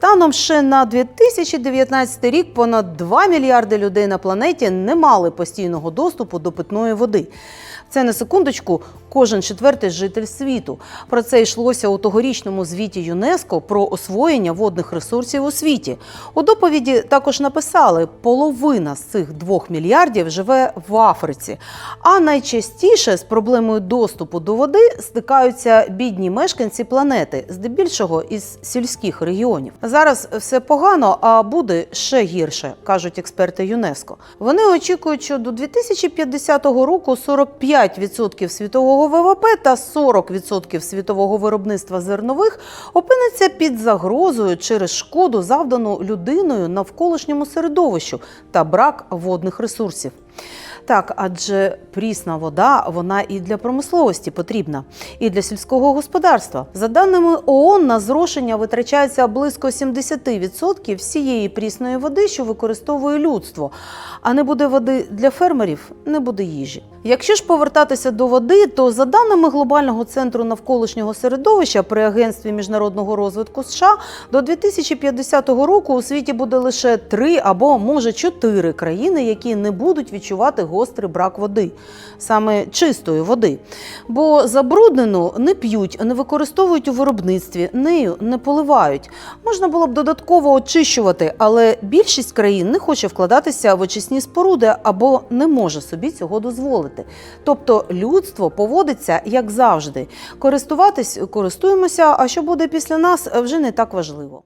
Станом ще на 2019 рік понад 2 мільярди людей на планеті не мали постійного доступу до питної води. Це на секундочку кожен четвертий житель світу. Про це йшлося у тогорічному звіті ЮНЕСКО про освоєння водних ресурсів у світі. У доповіді також написали, половина з цих 2 мільярдів живе в Африці. А найчастіше з проблемою доступу до води стикаються бідні мешканці планети, здебільшого із сільських регіонів. Зараз все погано, а буде ще гірше, кажуть експерти ЮНЕСКО. Вони очікують, що до 2050 року 45% світового ВВП та 40% світового виробництва зернових опиниться під загрозою через шкоду, завдану людиною навколишньому середовищу та брак водних ресурсів. Так, адже прісна вода вона і для промисловості потрібна, і для сільського господарства. За даними ООН, на зрошення витрачається близько 70% всієї прісної води, що використовує людство. А не буде води для фермерів, не буде їжі. Якщо ж повертатися до води, то за даними глобального центру навколишнього середовища при агентстві міжнародного розвитку США до 2050 року у світі буде лише три або може чотири країни, які не будуть відчувати гострий брак води, саме чистої води. Бо забруднену не п'ють, не використовують у виробництві, нею не поливають. Можна було б додатково очищувати, але більшість країн не хоче вкладатися в очисні споруди або не може собі цього дозволити. Тобто людство поводиться як завжди. Користуватись користуємося, а що буде після нас вже не так важливо.